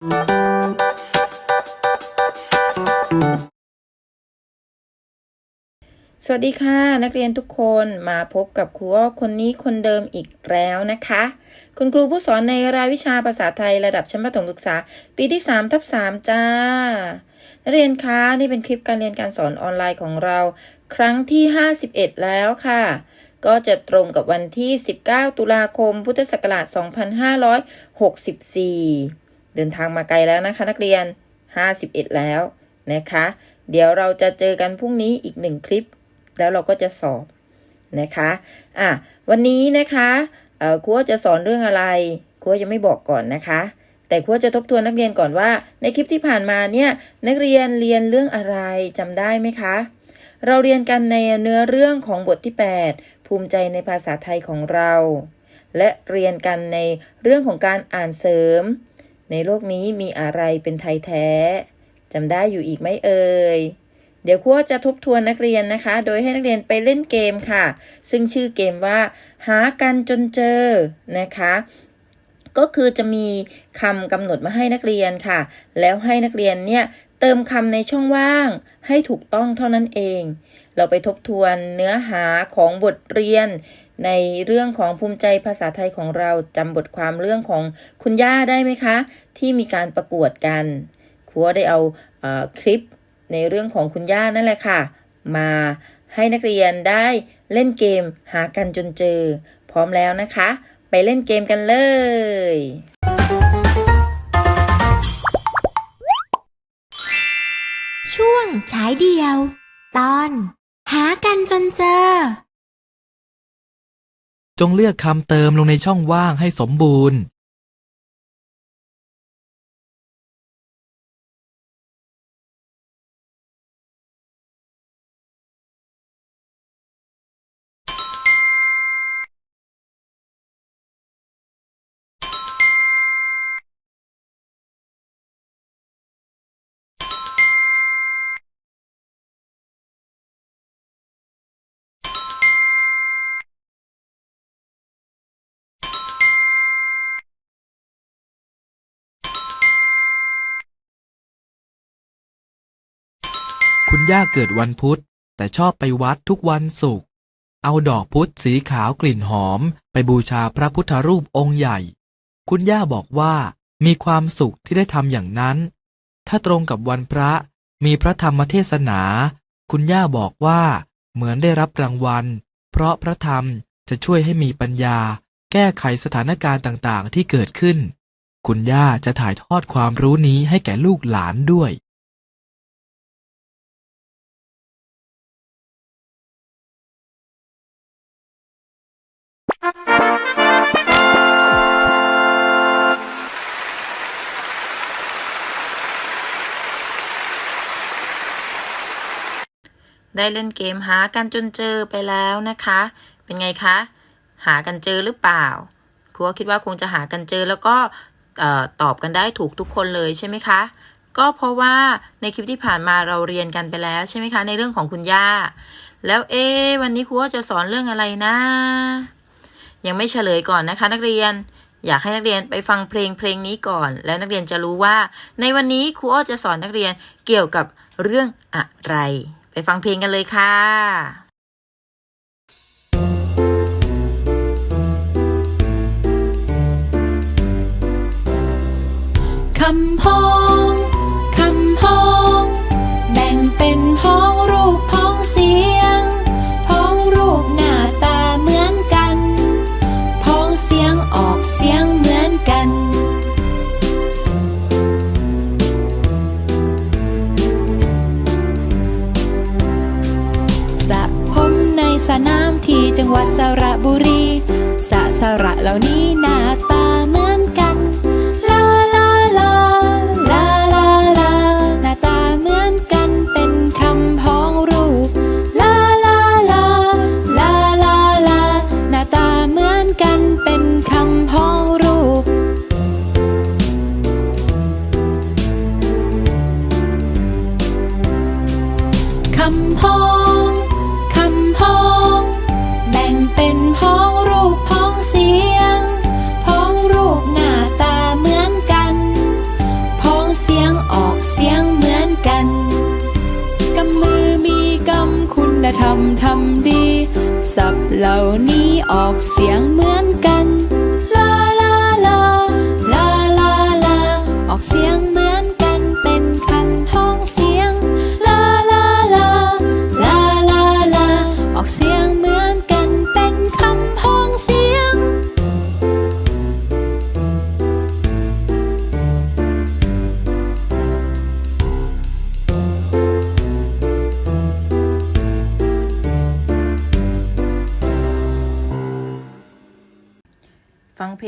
สวัสดีค่ะ นักเรียนทุกคนมาพบกับครูอ้อคนนี้คนเดิมอีกแล้วนะคะ คุณครูผู้สอนในรายวิชาภาษาไทยระดับชั้นประถมศึกษา ปีที่3ทับ3จ้า นักเรียนคะนี่เป็นคลิปการเรียนการสอนออนไลน์ของเรา ครั้งที่ 51 แล้วค่ะ ก็จะตรงกับวันที่ 19 ตุลาคม พุทธศักราช 2564 เดินทางมาไกลแล้วนะคะ นักเรียน 51 แล้วนะคะ เดี๋ยวเราจะเจอกันพรุ่งนี้อีกหนึ่งคลิป แล้วเราก็จะสอบนะคะอะวันนี้นะคะเอ่อครูจะสอนเรื่องอะไรครูยังไม่บอกก่อนนะคะ แต่ครูจะทบทวนนักเรียนก่อนว่า ในคลิปที่ผ่านมาเนี่ยนักเรียนเรียนเรื่องอะไรจำได้ไหมคะ เราเรียนกันในเนื้อเรื่องของบทที่ 8 ภูมิใจในภาษาไทยของเรา และเรียนกันในเรื่องของการอ่านเสริม ในโลกนี้มีอะไรเป็นไทยแท้จำได้อยู่อีกไหมเอ่ย เดี๋ยวครูจะทบทวนนักเรียนนะคะ โดยให้นักเรียนไปเล่นเกมค่ะ ซึ่งชื่อเกมว่า หากันจนเจอนะคะก็คือจะมีคำกำหนดมาให้นักเรียนค่ะ แล้วให้นักเรียนเนี่ยเติมคำในช่องว่างให้ถูกต้องเท่านั้นเอง เราไปทบทวนเนื้อหาของบทเรียน ในเรื่องของภูมิใจภาษาไทยของเราจำบทความเรื่องของคุณย่าได้ไหมคะ ที่มีการประกวดกันครูได้เอาเออคลิปในเรื่องของคุณย่านั่นแหละค่ะ มาให้นักเรียนได้เล่นเกมหากันจนเจอ พร้อมแล้วนะคะ ไปเล่นเกมกันเลย ช่วงฉายเดียว ตอน หากันจนเจอ จงเลือกคำเติมลงในช่องว่างให้สมบูรณ์ ย่าเกิดวันพุธ แต่ชอบไปวัดทุกวันศุกร์ เอาดอกพุธสีขาวกลิ่นหอม ไปบูชาพระพุทธรูปองค์ใหญ่ คุณย่าบอกว่ามีความสุขที่ได้ทำอย่างนั้น ถ้าตรงกับวันพระมีพระธรรมเทศนา คุณย่าบอกว่าเหมือนได้รับรางวัล เพราะพระธรรมจะช่วยให้มีปัญญา แก้ไขสถานการณ์ต่างๆ ที่เกิดขึ้น คุณย่าจะถ่ายทอดความรู้นี้ให้แก่ลูกหลานด้วย ได้เล่นเกมหากันจนเจอไปแล้วนะคะ เป็นไงคะ หากันเจอหรือเปล่าครูก็คิดว่าคงจะหากันเจอแล้วก็ตอบกันได้ถูกทุกคนเลยใช่ไหมคะ ก็เพราะว่าในคลิปที่ผ่านมาเราเรียนกันไปแล้วใช่ไหมคะ ในเรื่องของคุณย่า แล้วเอ๊วันนี้ครูก็จะสอนเรื่องอะไรนะ ยังไม่เฉลยก่อนนะคะ นักเรียนอยากให้นักเรียนไปฟังเพลงเพลงนี้ก่อน แล้วนักเรียนจะรู้ว่า ในวันนี้ครูอ้อจะสอนนักเรียนเกี่ยวกับเรื่องอะไร ไปฟังเพลงกันเลยค่ะคำพ้องคำพ้อง แบ่งเป็นพ้องรูปพ้องเสียง สนามที่จังหวัดสระบุรีสระสระเหล่านี้น่า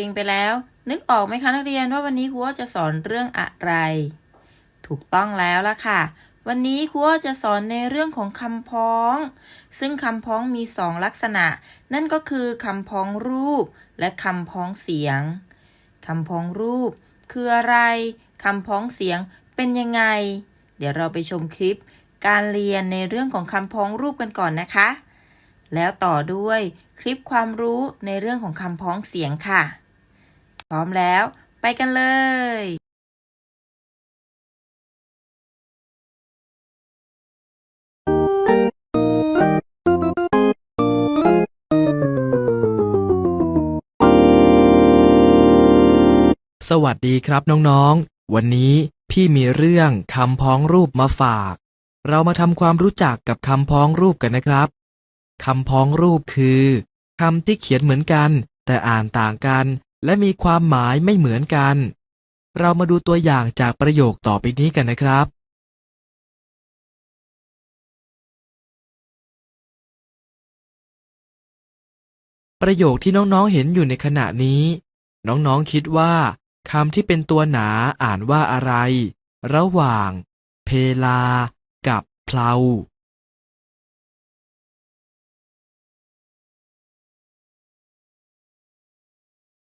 งเพลงไปแล้ว นึกออกไหมคะนักเรียนว่าวันนี้ครูอ้อจะสอนเรื่องอะไร ถูกต้องแล้วล่ะค่ะ วันนี้ครูอ้อจะสอนในเรื่องของคำพ้อง ซึ่งคำพ้องมีสองลักษณะ นั่นก็คือคำพ้องรูป และคำพ้องเสียงคำพ้องรูป คืออะไรคำพ้องเสียงเป็นยังไง เดี๋ยวเราไปชมคลิป การเรียนในเรื่องของคำพ้องรูปกันก่อนนะคะ แล้วต่อด้วยคลิปความรู้ในเรื่องของคำพ้องเสียงค่ะ ร้อมแล้ว ไปกันเลย สวัสดีครับน้องๆ วันนี้พี่มีเรื่องคำพ้องรูปมาฝาก เรามาทำความรู้จักกับคำพ้องรูปกันนะครับคำพ้องรูปคือคำที่เขียนเหมือนกัน แต่อ่านต่างกัน และมีความหมายไม่เหมือนกัน เรามาดูตัวอย่างจากประโยคต่อไปนี้กันนะครับ ประโยคที่น้องๆเห็นอยู่ในขณะนี้ น้องๆคิดว่าคำที่เป็นตัวหนาอ่านว่าอะไร ระหว่าง เพลา กับเพลา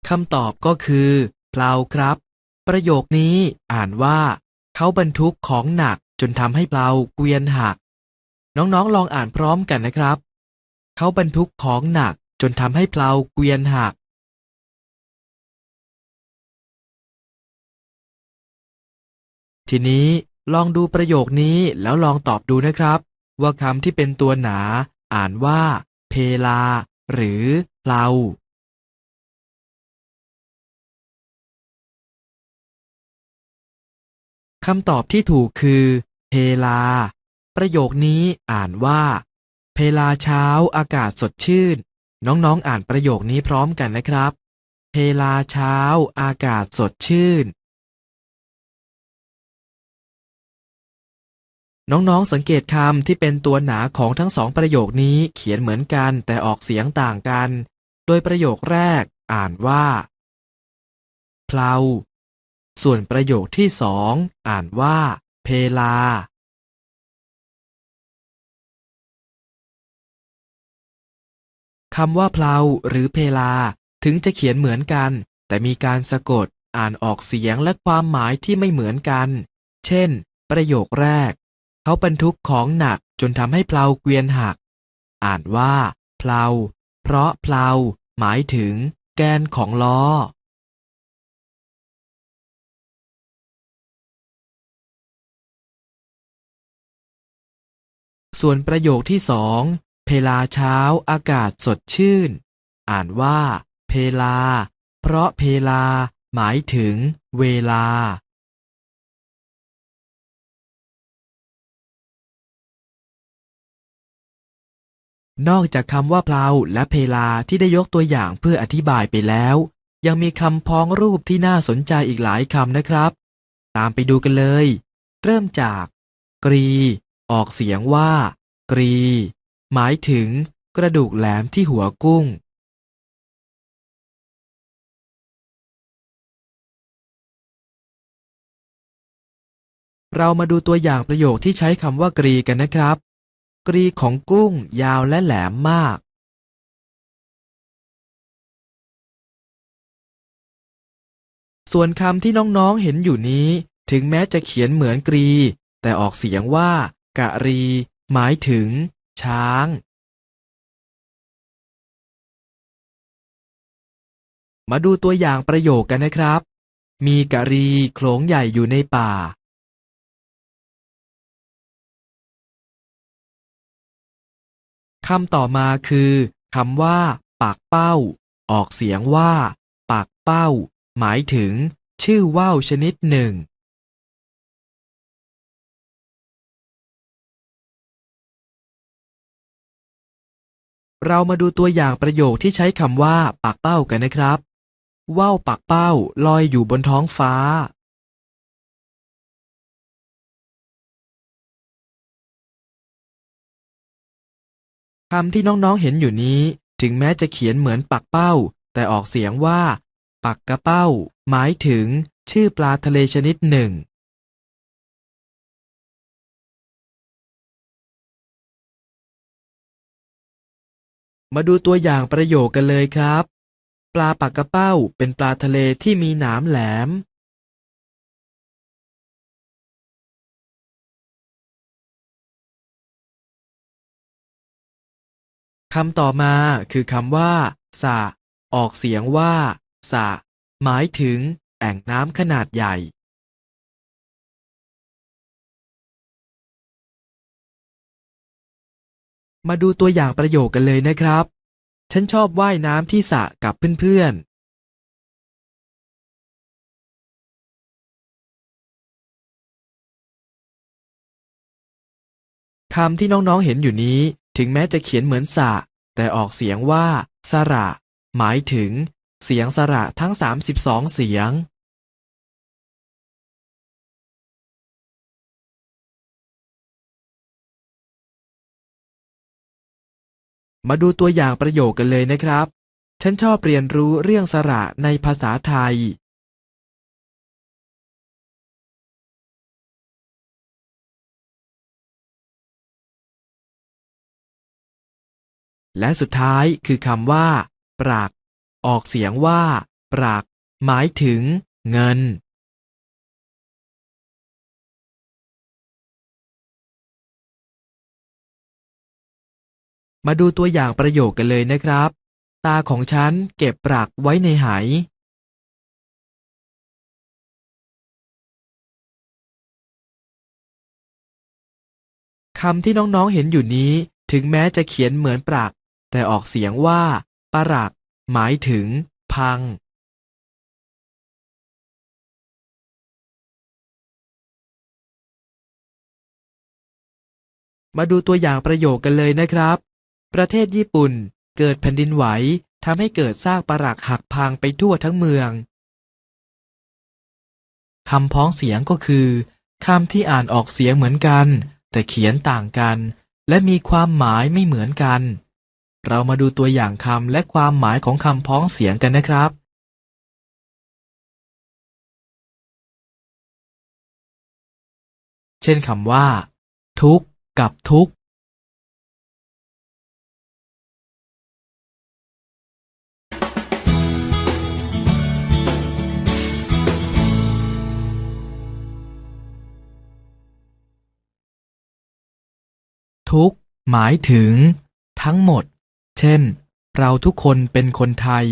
คำตอบก็คือเพลาครับ ประโยคนี้อ่านว่า เขาบรรทุกของหนักจนทำให้เพลาเกวียนหัก น้องๆลองอ่านพร้อมกันนะครับ เขาบรรทุกของหนักจนทำให้เพลาเกวียนหักทีนี้ลองดูประโยคนี้แล้วลองตอบดูนะครับ ว่าคำที่เป็นตัวหนา อ่านว่า เพลา หรือเพลา คำตอบที่ถูกคือ เพลา ประโยคนี้อ่านว่า เพลาเช้าอากาศสดชื่น น้องๆอ่านประโยคนี้พร้อมกันนะครับ เพลาเช้าอากาศสดชื่น น้องๆสังเกตคำที่เป็นตัวหนาของทั้งสองประโยคนี้เขียนเหมือนกันแต่ออกเสียงต่างกัน โดยประโยคแรกอ่านว่าเพลา ส่วนประโยคที่สองอ่านว่า เพลาคำว่าเพลาหรือเพลา ถึงจะเขียนเหมือนกัน แต่มีการสะกด อ่านออกเสียงและความหมายที่ไม่เหมือนกัน เช่น ประโยคแรก เขาบรรทุกของหนักจนทำให้เพลาเกวียนหัก อ่านว่าเพลาเพราะเพลาหมายถึง แกนของล้อ ส่วนประโยคที่สองเพลาเช้าอากาศสดชื่น อ่านว่า เพลา เพราะเพลา หมายถึง เวลา นอกจากคำว่าเพลาและเพลาที่ได้ยกตัวอย่างเพื่ออธิบายไปแล้ว ยังมีคำพ้องรูปที่น่าสนใจอีกหลายคำนะครับ ตามไปดูกันเลย เริ่มจาก กรี ออกเสียงว่า กรี หมายถึงกระดูกแหลมที่หัวกุ้ง เรามาดูตัวอย่างประโยคที่ใช้คำว่ากรีกันนะครับ กรีของกุ้งยาวและแหลมมากส่วนคำที่น้องๆเห็นอยู่นี้ ถึงแม้จะเขียนเหมือนกรี แต่ออกเสียงว่า กะรี หมายถึง ช้างมาดูตัวอย่างประโยคกันนะครับ มีกะรีโขลงใหญ่อยู่ในป่า คำต่อมาคือคำว่า ปากเป้า ออกเสียงว่า ปากเป้า หมายถึง ชื่อว่าวชนิดหนึ่ง เรามาดูตัวอย่างประโยคที่ใช้คำว่า ปากเป้ากันนะครับ ว่าวปากเป้าลอยอยู่บนท้องฟ้า คำที่น้องๆเห็นอยู่นี้ ถึงแม้จะเขียนเหมือนปักเป้า แต่ออกเสียงว่า ปักกระเป้า หมายถึง ชื่อปลาทะเลชนิดหนึ่ง มาดูตัวอย่างประโยคกันเลยครับ ปลาปักกระเป้าเป็นปลาทะเลที่มีหนามแหลม คำต่อมาคือคำว่าสะออกเสียงว่าสะหมายถึงแอ่งน้ำขนาดใหญ่ มาดูตัวอย่างประโยคกันเลยนะครับ ฉันชอบว่ายน้ำที่สระกับเพื่อนๆ คำที่น้องๆเห็นอยู่นี้ ถึงแม้จะเขียนเหมือนสระแต่ออกเสียงว่าสระ หมายถึง เสียงสระทั้ง 32 เสียง มาดูตัวอย่างประโยคกันเลยนะครับ ฉันชอบเรียนรู้เรื่องสระในภาษาไทย และสุดท้ายคือคำว่า ปรัก ออกเสียงว่า ปรัก หมายถึง เงิน มาดูตัวอย่างประโยคกันเลยนะครับ ตาของฉันเก็บปรักไว้ในไหคำที่น้องๆเห็นอยู่นี้ ถึงแม้จะเขียนเหมือนปรัก แต่ออกเสียงว่าปรัก หมายถึง พัง มาดูตัวอย่างประโยคกันเลยนะครับ ประเทศญี่ปุ่น เกิดแผ่นดินไหวทำให้เกิดซากปรักหักพังไปทั่วทั้งเมืองคำพ้องเสียงก็คือคำที่อ่านออกเสียงเหมือนกัน แต่เขียนต่างกัน และมีความหมายไม่เหมือนกัน เรามาดูตัวอย่างคำและความหมายของคำพ้องเสียงกันนะครับเช่นคำว่า ทุกข์กับทุกข์ ทุกหมายถึง ทั้งหมด เช่น เราทุกคนเป็นคนไทย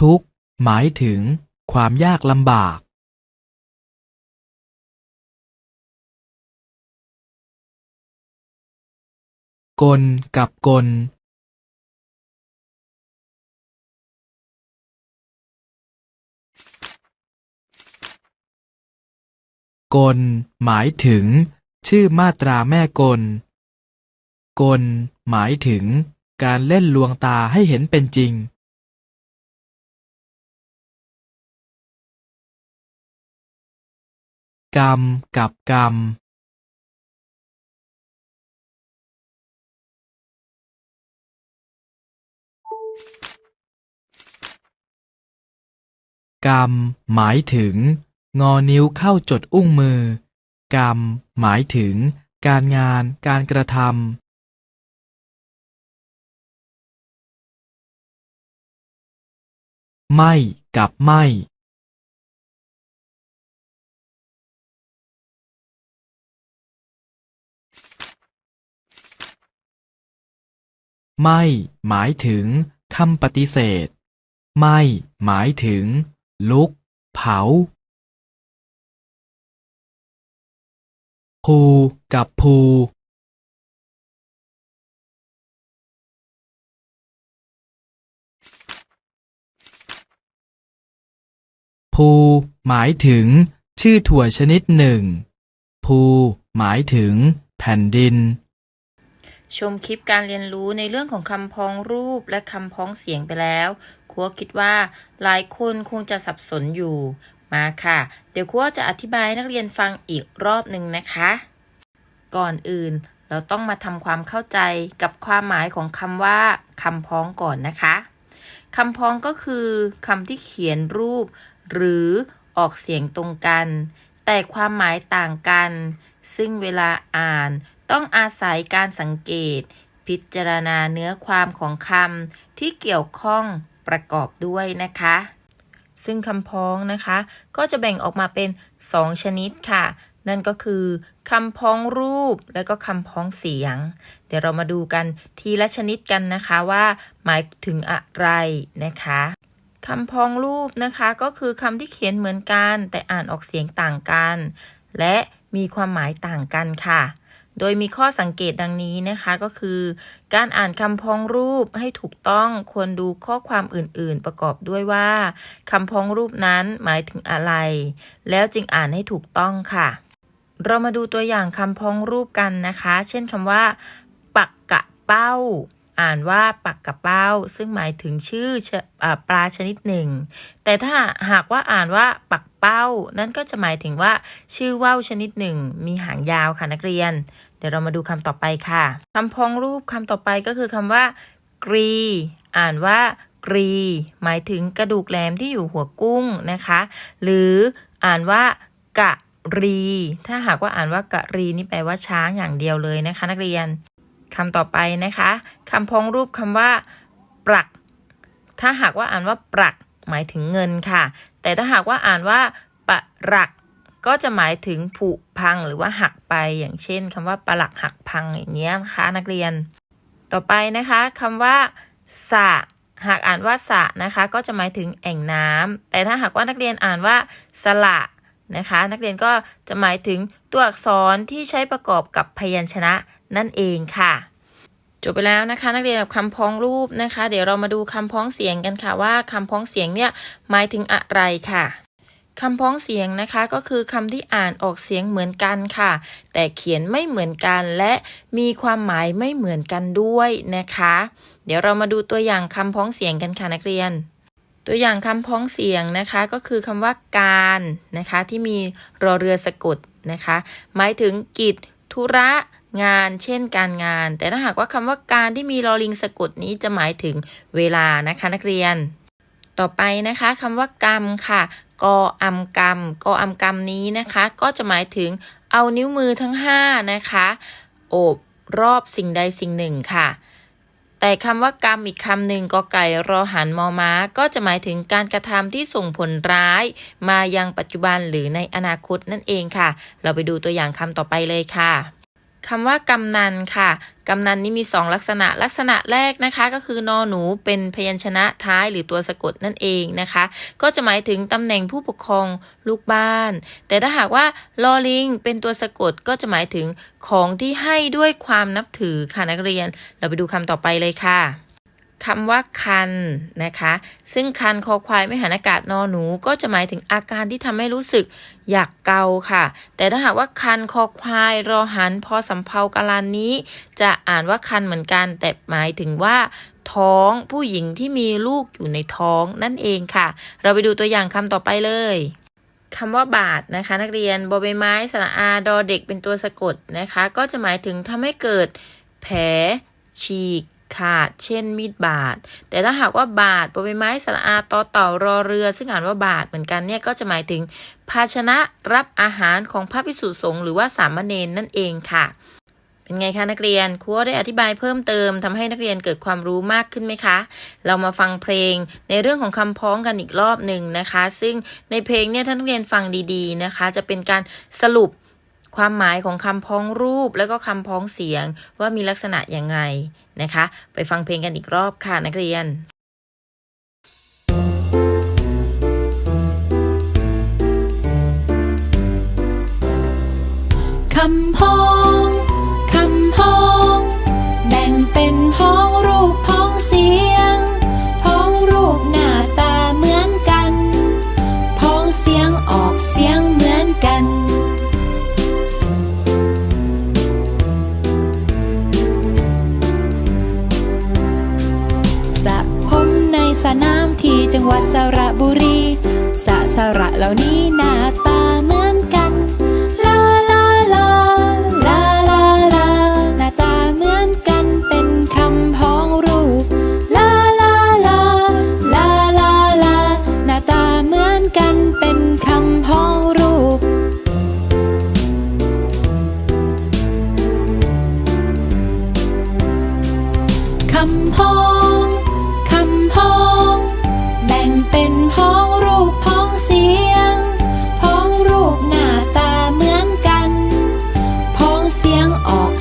ทุกหมายถึง ความยากลำบาก กลกับกล กล หมายถึง ชื่อมาตราแม่กล กล หมายถึง การเล่นลวงตาให้เห็นเป็นจริงกรรมกับกรรม กรรม หมายถึง งอนิ้วเข้าจดอุ้งมือ กรรม หมายถึง การงาน การกระท ไม่กับไม่ไม่หมายถึงคำปฏิเสธ ไม่หมายถึง ลุก เผาภูกับภู ภูหมายถึง ชื่อถั่วชนิดหนึ่ง ภูหมายถึง แผ่นดิน ชมคลิปการเรียนรู้ในเรื่องของคำพ้องรูปและคำพ้องเสียงไปแล้วครูคิดว่าหลายคนคงจะสับสนอยู่ มาค่ะ เดี๋ยวครูจะอธิบายนักเรียนฟังอีกรอบหนึ่งนะคะ ก่อนอื่นเราต้องมาทำความเข้าใจกับความหมายของคำว่าคำพ้องก่อนนะคะคำพ้องก็คือคำที่เขียนรูป หรือออกเสียงตรงกัน แต่ความหมายต่างกัน ซึ่งเวลาอ่านต้องอาศัยการสังเกต พิจารณาเนื้อความของคำที่เกี่ยวข้องประกอบด้วยนะคะ ซึ่งคำพ้องนะคะ ก็จะแบ่งออกมาเป็น 2 ชนิดค่ะ นั่นก็คือคำพ้องรูปและก็คำพ้องเสียง เดี๋ยวเรามาดูกันทีละชนิดกันนะคะว่าหมายถึงอะไรนะคะ คำพ้องรูปนะคะก็คือคำที่เขียนเหมือนกัน แต่อ่านออกเสียงต่างกัน และมีความหมายต่างกันค่ะ โดยมีข้อสังเกตดังนี้นะคะก็คือ การอ่านคำพ้องรูปให้ถูกต้องควรดูข้อความอื่น ๆ ประกอบด้วยว่าคำพ้องรูปนั้นหมายถึงอะไร แล้วจึงอ่านให้ถูกต้องค่ะ เรามาดูตัวอย่างคำพ้องรูปกันนะคะ เช่นคำว่า ปักกะเป้า อ่านว่าปักกระเป้า ซึ่งหมายถึงชื่ออปลาชนิดหนึ่ง แต่ถ้าหากว่าอ่านว่าปักเป้า นั่นก็จะหมายถึงว่าชื่อว่าวชนิดหนึ่ง มีหางยาวค่ะนักเรียน เดี๋ยวเรามาดูคำต่อไปค่ะคำพ้องรูปคำต่อไปก็คือคำว่ากรี อ่านว่ากรี หมายถึงกระดูกแหลมที่อยู่หัวกุ้งนะคะ หรืออ่านว่ากะรี ถ้าหากว่าอ่านว่ากะรีนี่แปลว่าช้างอย่างเดียวเลยนะคะ นักเรียน คำต่อไปนะคะคำพ้องรูปคำว่า ปรัก ถ้าหากว่าอ่านว่าปรัก หมายถึงเงินค่ะ แต่ถ้าหากว่าอ่านว่าปรัก ก็จะหมายถึงผุพังหรือว่าหักไป อย่างเช่นคำว่าปลักหักพังอย่างเงี้ยนะคะนักเรียน ต่อไปนะคะคำว่าสะหากอ่านว่าสะนะคะ ก็จะหมายถึงแอ่งน้ำแต่ถ้าหากว่านักเรียนอ่านว่า สละ นะคะ นักเรียนก็จะหมายถึงตัวอักษรที่ใช้ประกอบกับพยัญชนะนั่นเองค่ะจบไปแล้วนะคะ นักเรียนกับคำพ้องรูปนะคะ เดี๋ยวเรามาดูคำพ้องเสียงกันค่ะว่าคำพ้องเสียงเนี่ยหมายถึงอะไรค่ะคำพ้องเสียงนะคะก็คือคำที่อ่านออกเสียงเหมือนกันค่ะ แต่เขียนไม่เหมือนกันและมีความหมายไม่เหมือนกันด้วยนะคะ เดี๋ยวเรามาดูตัวอย่างคำพ้องเสียงกันค่ะนักเรียน ตัวอย่างคำพ้องเสียงนะคะก็คือคำว่าการนะคะที่มีรอเรือสะกดนะคะหมายถึงกิจธุระงานเช่นการงาน แต่ถ้าหากว่าคำว่าการที่มีรอลิงสะกดนี้จะหมายถึงเวลานะคะนักเรียน ต่อไปนะคะคำว่ากรรมค่ะกออำกรรมกออำกรรมนี้นะคะ ก็จะหมายถึงเอานิ้วมือทั้ง5นะคะโอบรอบสิ่งใดสิ่งหนึ่งค่ะ แต่คำว่ากรรมอีกคำหนึ่งก็ไก่รอหันมอม้า ก็จะหมายถึงการกระทำที่ส่งผลร้าย มายังปัจจุบันหรือในอนาคตนั่นเองค่ะ เราไปดูตัวอย่างคำต่อไปเลยค่ะ คำว่ากำนันค่ะ กำนันนี่มี 2 ลักษณะ ลักษณะแรกนะคะก็คือนอหนูเป็นพยัญชนะท้ายหรือตัวสะกดนั่นเองนะคะ ก็จะหมายถึงตำแหน่งผู้ปกครองลูกบ้าน แต่ถ้าหากว่าลอลิงเป็นตัวสะกดก็จะหมายถึงของที่ให้ด้วยความนับถือค่ะนักเรียน เราไปดูคำต่อไปเลยค่ะ คำว่าคันนะคะ ซึ่งคันคอควายไม่หันอากาศนอหนู ก็จะหมายถึงอาการที่ทำให้รู้สึกอยากเกาค่ะ แต่ถ้าหากว่าคันคอควายรอหันพอสำเพากาลันนี้ จะอ่านว่าคันเหมือนกัน แต่หมายถึงว่าท้องผู้หญิงที่มีลูกอยู่ในท้องนั่นเองค่ะ เราไปดูตัวอย่างคำต่อไปเลยคำว่าบาดนะคะ นักเรียนบอใบไม้สระอาดอเด็กเป็นตัวสะกดนะคะ ก็จะหมายถึงทำให้เกิดแผลฉีก ขาด เช่นมีดบาด แต่ถ้าหากว่าบาดบอใบไม้สระอาต่อเต่ารอเรือ ซึ่งอ่านว่าบาดเหมือนกันเนี่ยก็จะหมายถึง ภาชนะรับอาหารของพระภิกษุสงฆ์หรือว่าสามเณรนั่นเองค่ะเป็นไงคะนักเรียนครูได้อธิบายเพิ่มเติมทำให้นักเรียนเกิดความรู้มากขึ้นไหมคะ เรามาฟังเพลงในเรื่องของคำพ้องกันอีกรอบหนึ่งนะคะ ซึ่งในเพลงเนี่ยท่านนักเรียนฟังดีๆนะคะ จะเป็นการสรุป ความหมายของคำพ้องรูปแล้วก็คำพ้องเสียงว่ามีลักษณะอยังไงนะคะ ไปฟังเพลงกันอีกรอบค่ะนักเรียนคำพ้องคำพ้อง แบ่งเป็นพ้องรูปพ้องเสียง วัดสระบุรีสะสระเหล่านี้นาตา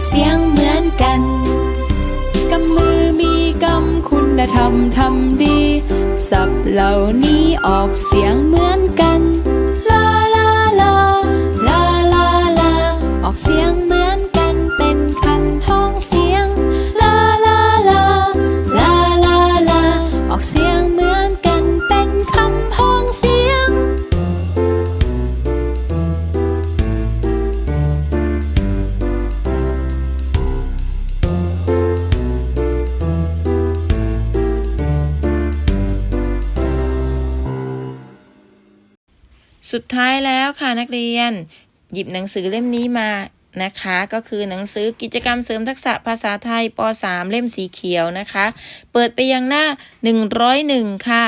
เสียงเหมือนกัน กำมือมีกำคุณธรรมทำดี สับเหล่านี้ออกเสียงเหมือนกัน ท้ายแล้วค่ะนักเรียน หยิบหนังสือเล่มนี้มานะคะ ก็คือหนังสือกิจกรรมเสริมทักษะภาษาไทยป .3 เล่มสีเขียวนะคะ เปิดไปยังหน้า 101 ค่ะ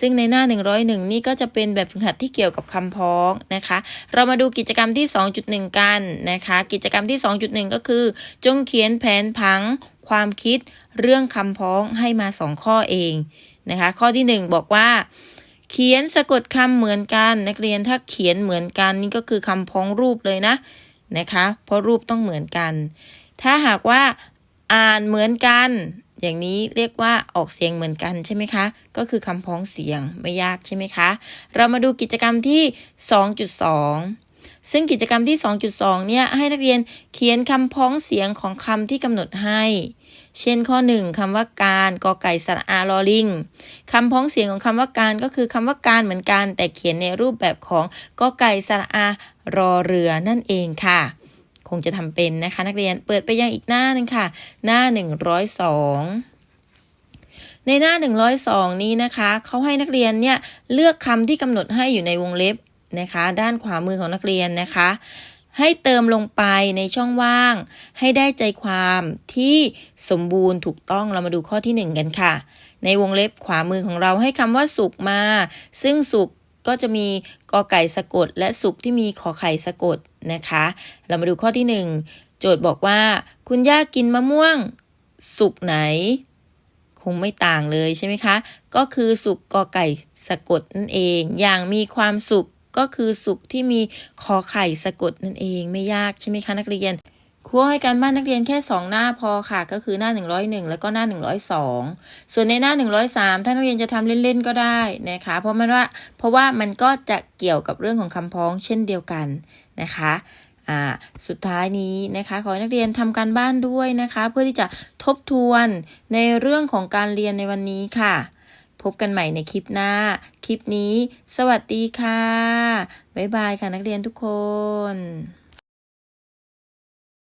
ซึ่งในหน้า 101 นี่ก็จะเป็นแบบฝึกหัดที่เกี่ยวกับคำพ้องนะคะ เรามาดูกิจกรรมที่ 2.1 กันนะคะ กิจกรรมที่ 2.1 ก็คือ จงเขียนแผนผัง ความคิดเรื่องคำพ้องให้มา 2 ข้อเองนะคะ ข้อที่ 1 บอกว่า เขียนสะกดคำเหมือนกัน นักเรียนถ้าเขียนเหมือนกันนี่ก็คือคำพ้องรูปเลยนะนะคะ เพราะรูปต้องเหมือนกัน ถ้าหากว่าอ่านเหมือนกัน อย่างนี้เรียกว่าออกเสียงเหมือนกันใช่ไหมคะ ก็คือคำพ้องเสียงไม่ยากใช่ไหมคะ เรามาดูกิจกรรมที่ 2.2 ซึ่งกิจกรรมที่ 2.2 เนี่ยให้นักเรียนเขียนคำพ้องเสียงของคำที่กำหนดให้ เช่นข้อ 1คำว่าการกอไก่สระอาลอลิงคำพ้องเสียงของคำว่าการก็คือคำว่าการเหมือนกัน แต่เขียนในรูปแบบของกอไก่สระอารอเรือนั่นเองค่ะ คงจะทำเป็นนะคะ นักเรียนเปิดไปยังอีกหน้าหนึ่งค่ะ หน้า 102ในหน้า 102 นี้นะคะ เขาให้นักเรียนเนี่ย เลือกคำที่กำหนดให้อยู่ในวงเล็บ นะคะ ด้านขวามือของนักเรียนนะคะ ให้เติมลงไปในช่องว่าง ให้ได้ใจความที่สมบูรณ์ถูกต้องเรามาดูข้อที่ 1 กันค่ะ ในวงเล็บขวามือของเราให้คำว่าสุกมา ซึ่งสุกก็จะมีกอไก่สะกด และสุกที่มีขอไข่สะกดนะคะ เรามาดูข้อที่ 1 โจทย์บอกว่า คุณย่ากินมะม่วง สุกไหน คงไม่ต่างเลยใช่ไหมคะ ก็คือสุกกอไก่สะกดนั่นเอง อย่างมีความสุข ก็คือสุขที่มีคอไข่สะกดนั่นเองไม่ยากใช่ไหมคะนักเรียนครูให้การบ้านนักเรียนแค่ 2 หน้าพอค่ะ ก็คือหน้า 101 แล้วก็หน้า 102 ส่วนในหน้า 103 ถ้านักเรียนจะทำเล่นๆก็ได้นะคะ เพราะมันว่าเพราะว่ามันก็จะเกี่ยวกับเรื่องของคำพ้องเช่นเดียวกันนะคะอ่าสุดท้ายนี้นะคะ ขอให้นักเรียนทำการบ้านด้วยนะคะ เพื่อที่จะทบทวนในเรื่องของการเรียนในวันนี้ค่ะ พบกันใหม่ในคลิปหน้า คลิปนี้ สวัสดีค่ะ บ๊ายบายค่ะนักเรียนทุกคน